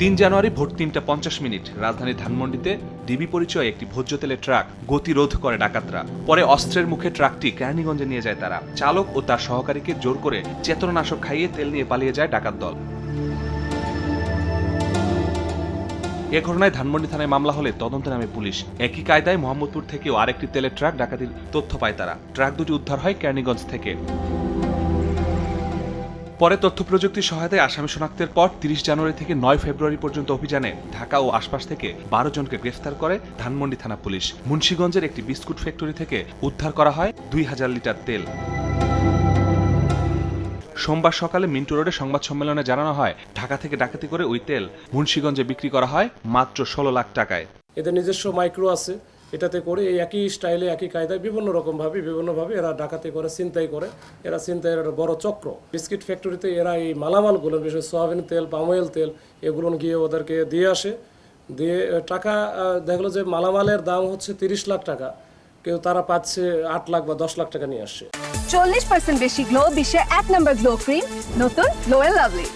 তিন জানুয়ারি ভোর তিনটা পঞ্চাশ মিনিট রাজধানী ধানমন্ডিতে ডিবি পরিচয় একটি ভোজ্য তেলের ট্রাক গতিরোধ করে ডাকাতরা। পরে অস্ত্রের মুখে ট্রাকটি কেরানীগঞ্জে নিয়ে যায় তারা। চালক ও তার সহকারীকে জোর করে চেতনানাশক খাইয়ে তেল নিয়ে পালিয়ে যায় ডাকাত দল। এ ঘটনায় ধানমন্ডি থানায় মামলা হলে তদন্তে নামে পুলিশ। একই কায়দায় মোহাম্মদপুর থেকেও আরেকটি তেলের ট্রাক ডাকাতির তথ্য পায় তারা। ট্রাক দুটি উদ্ধার হয় কেরানীগঞ্জ থেকে। পরে তথ্য প্রযুক্তির সহায়তায় আসামি শনাক্তের পর তিরিশ জানুয়ারি থেকে নয় ফেব্রুয়ারি পর্যন্ত অভিযানে ঢাকা ও আশপাশ থেকে বারো জনকে গ্রেফতার করে ধানমন্ডি থানা পুলিশ। মুন্সীগঞ্জের একটি বিস্কুট ফ্যাক্টরি থেকে উদ্ধার করা হয় দুই হাজার লিটার তেল। সোমবার সকালে মিন্টু রোডে সংবাদ সম্মেলনে জানানো হয়, ঢাকা থেকে ডাকাতি করে ওই তেল মুন্সীগঞ্জে বিক্রি করা হয় মাত্র ষোলো লাখ টাকায়। এদের নিজস্ব মাইক্রো আছে। এটাতে করে এই একই স্টাইলে, একই কায়দায় বিভিন্ন রকমভাবে, বিভিন্নভাবে এরা ডাকাতি করে চিন্তাই করে। এরা চিন্তায় একটা বড় চক্র। বিস্কিট ফ্যাক্টরিতে এরা এই মালামালগুলো, বিশেষ সয়াবিন তেল পাম অয়েল তেল, এগুলো গিয়ে ওদেরকে দিয়ে আসে। দিয়ে টাকা দেখল যে মালামালের দাম হচ্ছে তিরিশ লাখ টাকা। কেউ তারা পাচ্ছে আট লাখ বা দশ লাখ টাকা নিয়ে আসছে। চল্লিশ পার্সেন্ট বেশি গ্লো বিশ্বের এক নম্বর গ্লো ক্রিম, নতুন গ্লো এন্ড লাভলি।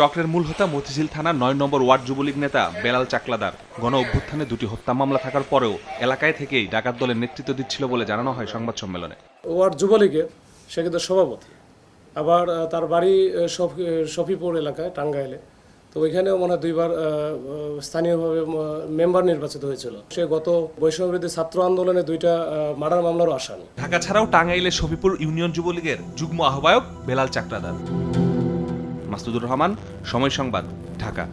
চক্রের মূল হোতা মতিঝিল থানার নয় নম্বর ওয়ার্ড যুবলীগ নেতা বেলাল চাকলাদার গণ অভ্যুত্থানে দুটি হত্যা মামলা থাকার পরেও এলাকায় থেকেই ডাকাত দলের নেতৃত্ব দিচ্ছিল বলে জানানো হয় সংবাদ সম্মেলনে। ওয়ার্ড যুবলীগের সে কিন্তু সভাপতি। আবার তার বাড়ি শফিপুর এলাকায় টাঙ্গাইলে। তো ওইখানেও মনে হয় দুইবার স্থানীয়ভাবে মেম্বার নির্বাচিত হয়েছিল। সে গত বৈষম্যবিরোধী ছাত্র আন্দোলনে দুইটা মার্ডার মামলারও আসামি। ঢাকা ছাড়াও টাঙ্গাইলে শফিপুর ইউনিয়ন যুবলীগের যুগ্ম আহ্বায়ক বেলাল চাকলাদার। মাসুদুর রহমান সময় সংবাদ ঢাকা।